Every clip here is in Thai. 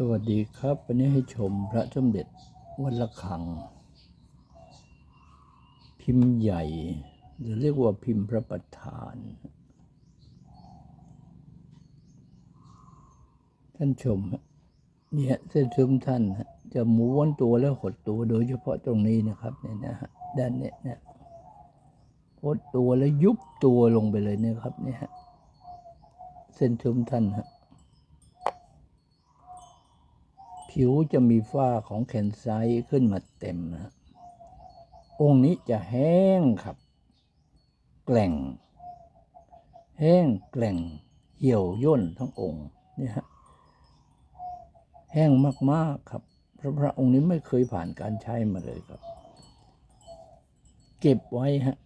สวัสดีครับวันนี้ให้ชมพระสมเด็จวัดละคัง พิมพ์ใหญ่หรือเรียกว่าพิมพ์พระประธาน ท่านชมฮะเนี่ยเส้นซึมท่านฮะจะม้วนตัวแล้วหดตัวโดยเฉพาะตรงนี้นะครับเนี่ยนะฮะด้านเนี้ยเนี่ยหดตัวแล้วยุบตัวลงไปเลยเนี่ยครับเนี่ยฮะเส้นซึมท่านฮะ ผิวจะมีฝ้าของแขนไซขึ้นมาเต็มนะองค์นี้จะแห้งครับ แกล่ง แห้งแกล่ง เหี่ยวย่นทั้งองค์เนี่ยฮะแห้งมาก ๆ ครับเพราะพระองค์นี้ไม่เคยผ่านการใช้มาเลยครับ เก็บไว้ฮะ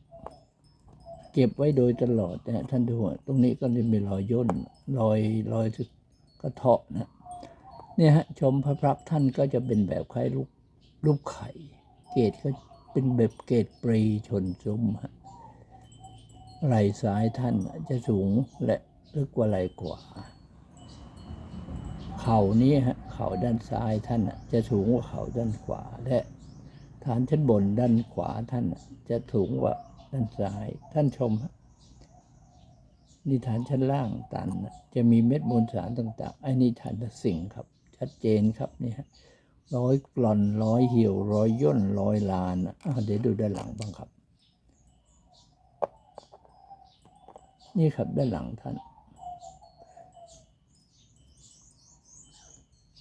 เก็บไว้โดยตลอดนะท่านดู ตรงนี้ก็จะมีรอยย่น รอยรอยกระเทาะนะ เนี่ยฮะชมพระพักตร์ท่านก็จะเป็นแบบคล้ายรูปรูปไข่ เกตก็เป็นแบบเกตปรีชนซุ้มฮะไหล่ซ้ายท่านจะสูงและลึกกว่าไหล่ขวาเข่านี้ฮะเข่าด้านซ้ายท่านจะสูงกว่าเข่าด้านขวาและฐานชั้นบนด้านขวาท่านจะสูงกว่าด้านซ้าย ท่านชมนี่ฐานชั้นล่างตัน จะมีเม็ดมวลสารต่างๆไอ้นี่ฐานสิ่งครับ ชัดเจนครับนี่ฮะร้อยกล่อนร้อยเหี่ยวร้อยย่นร้อยลานอะเดี๋ยวดูด้านหลังบ้างครับ นี่ครับด้านหลังท่าน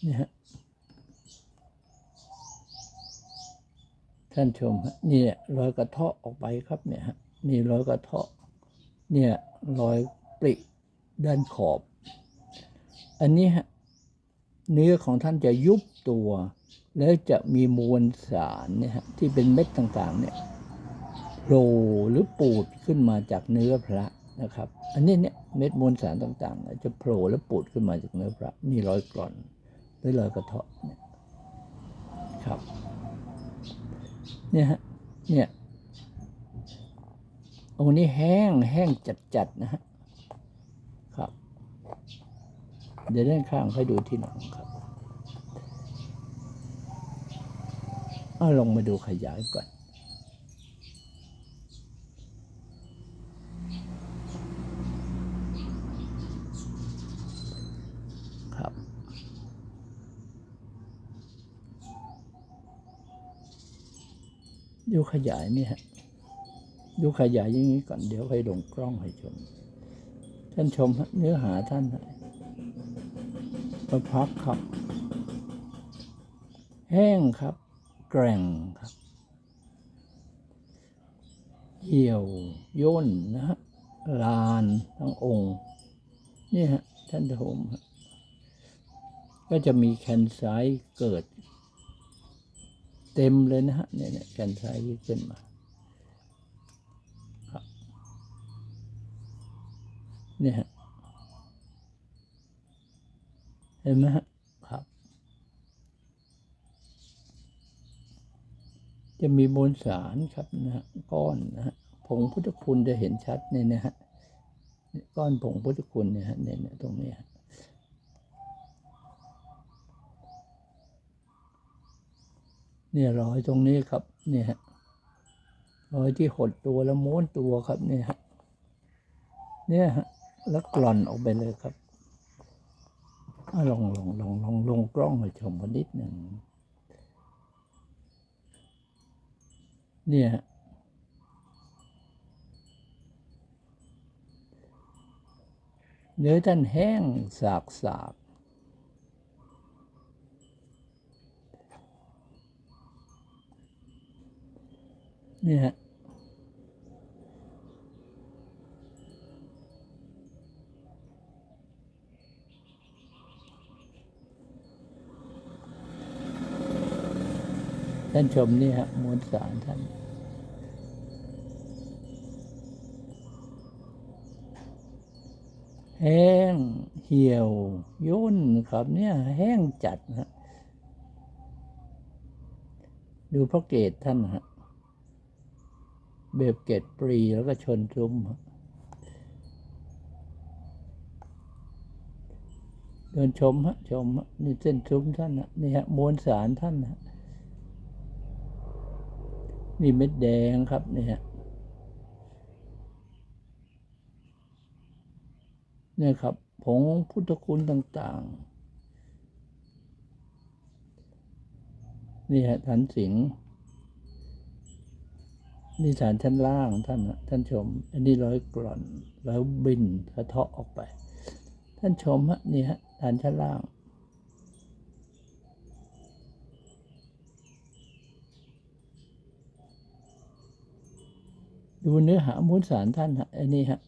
นี่ฮะท่านชมฮะนี่รอยกระเทาะออกไปครับเนี่ยฮะนี่รอยกระเทาะเนี่ยรอยปริด้านขอบ อันนี้ฮะ เนื้อของท่านจะยุบตัว แล้วจะมีมวลสารเนี่ยที่เป็นเม็ดต่างๆเนี่ยโผล่หรือปูดขึ้นมาจากเนื้อพระนะครับ อันนี้เนี่ยเม็ดมวลสารต่างๆ จะโผล่และปูดขึ้นมาจากเนื้อพระนี่รอยกร่อนหรือรอยกระเทาะเนี่ยครับเนี่ยฮะเนี่ยองค์นี้แห้งแห้งจัดๆนะฮะครับ เดี๋ยวด้านข้างให้ดูที่หลังครับเอาลงมาดูขยายก่อน ครับ ดูขยายนี่ฮะ ดูขยายอย่างนี้ก่อน เดี๋ยวให้ลงกล้องให้ชม ท่านชมเนื้อหาท่าน ฮะประพักครับ แห้งครับ แกร่งครับเหี่ยวย่นนะฮะลานทั้งองค์นี่ฮะท่านชมก็จะมีแคนไซเกิด เต็มเลยนะฮะเนี่ยแคนไซที่ขึ้นมาเนี่ยฮะ เห็นไหมครับ จะมีมวลสารครับนะฮะก้อนนะฮะผงพุทธคุณจะเห็นชัดเนี่ยนะฮะก้อนผงพุทธคุณเนี่ยฮะเนี่ยตรงนี้เนี่ยรอยตรงนี้ครับ เนี่ยฮะรอยที่หดตัวแล้วม้วนตัวครับเนี่ยฮะเนี่ยฮะแล้วกล่อนออกไปเลยครับ ลองลองลองลองลงกล้องให้ชมกันนิดหนึ่ง เนี่ยฮะเนื้อท่านแห้งสากสากเนี่ย ท่านชมนี่ฮะมวลสารท่านแห้งเหี่ยว ย่นครับเนี่ยแห้งจัดฮะดูพระเกตท่านฮะแบบเกตปรีแล้วก็ชนซุ้มฮะเดินชมฮะชมฮะนี่เส้นซุ้มท่านนะนี่ฮะมวลสารท่านนะ นี่เม็ดแดงครับนี่ฮะเนี่ยครับผงพุทธคุณต่างๆ นี่ฮะฐานสิงห์นี่ฐานชั้นล่างท่านท่านชม อันนี้ร้อยกล่อนแล้วบินกระเทาะออกไป ท่านชมฮะนี่ฮะฐานชั้นล่าง ดูเนื้อหามวลสารท่านฮะอันนี้ฮะ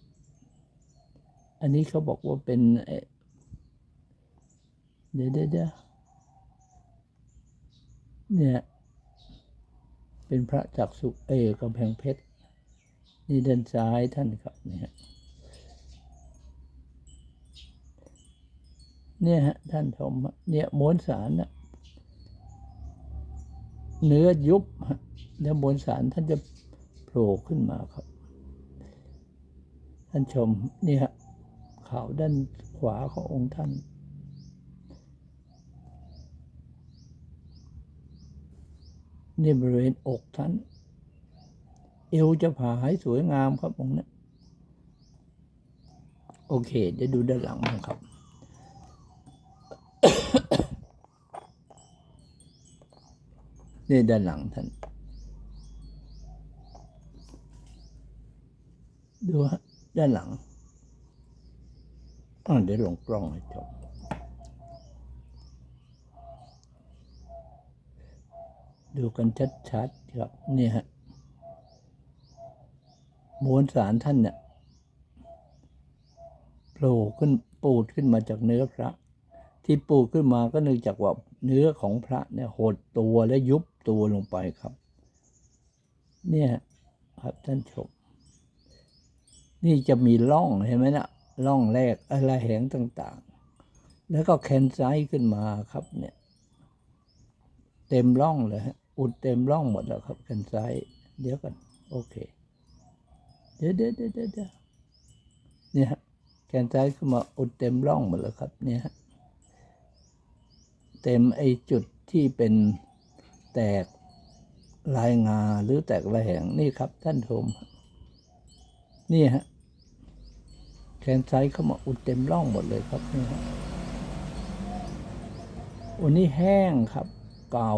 อันนี้เขาบอกว่าเป็นเอ่อเดี๋ยวเดี๋ยวเดเนี่ย เป็นพระจักสุเอกำแพงเพชร นี่ด้านซ้ายท่านครับเนี่ยฮะเนี่ยฮะท่านชมเนี่ยมวลสารนะเนื้อยุบแล้วมวลสารท่านจะ ผล่ขึ้นมาครับ ท่านชมนี่ฮะข่าวด้านขวาขององค์ท่าน นี่บริเวณอกท่าน เอวจะผายสวยงามครับองค์นี้โอเคเดี๋ยวดูด้านหลังนะครับ นี่ด้านหลังท่าน ดูฮะด้านหลังอ่าเดี๋ยวลงกล้องให้จบดูกันชัดๆครับนี่ฮะมวลสารท่านเนี่ยโผล่ขึ้นปูดขึ้นมาจากเนื้อพระ ที่ปูดขึ้นมาก็เนื่องจากว่าเนื้อของพระเนี่ยหดตัวและยุบตัวลงไปครับ เนี่ยครับท่านชม นี่จะมีร่องเห็นไหมนะร่องแรกอะไรแหงต่างๆ แล้วก็แคนไซขึ้นมาครับเนี่ย เต็มร่องเลยอุดเต็มร่องหมดแล้วครับแคนไซเดี๋ยวกันโอเค เดี๋ยวเดี๋ยวเดี๋ยวเดี๋ยวเนี่ยแคนไซขึ้นมาอุดเต็มร่องหมดแล้วครับ เนี่ยเต็มไอจุดที่เป็นแตกลายงาหรือแตกระแหงนี่ครับท่านชมนี่ฮะ แขนไซเข้ามาอุดเต็มร่องหมดเลยครับนี่ฮะวันนี้แห้งครับ เก่า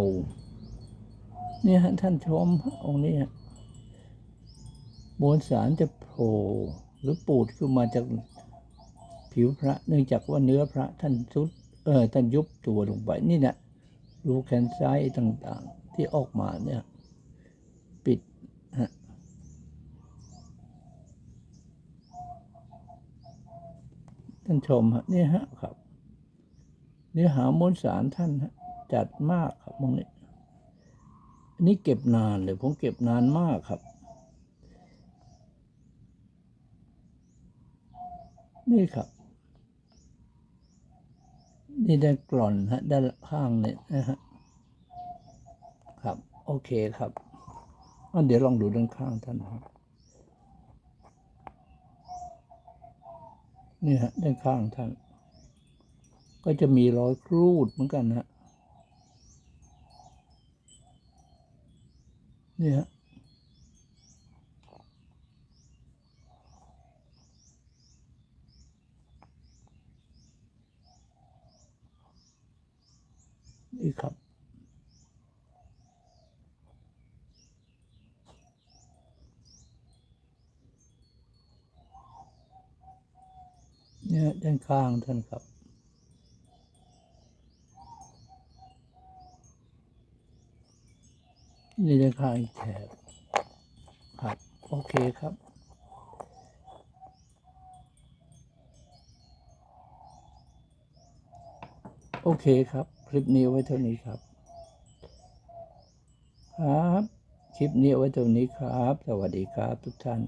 เนี่ยฮะท่านชมองค์นี้ฮะมวลสารจะโผล่หรือปูดขึ้นมาจากผิวพระ เนื่องจากว่าเนื้อพระท่านสุด เออท่านยุบตัวลงไปนี่นะรูแขนไซต่างๆ ที่ออกมาเนี่ย ปิดฮะ ท่านชมฮะนี่ฮะครับเนื้อหามวลสารท่านฮะจัดมากครับมองนี้อันนี้เก็บนานเลย ผมเก็บนานมากครับ นี่ครับ นี่ด้านกล่อนฮะด้านข้างเนี่ยนะฮะครับ โอเคครับอะเดี๋ยวลองดูด้านข้างท่านครับ นี่ฮะด้านข้างท่าน ก็จะมีรอยครูดเหมือนกันฮะนี่ฮะนี่ครับ เนี่ย ด้านข้างท่านครับ นี่ด้านข้างอีกแถบครับโอเคครับโอเคครับ คลิปนี้ไว้เท่านี้ครับ ครับ คลิปนี้ไว้เท่านี้ครับ สวัสดีครับทุกท่าน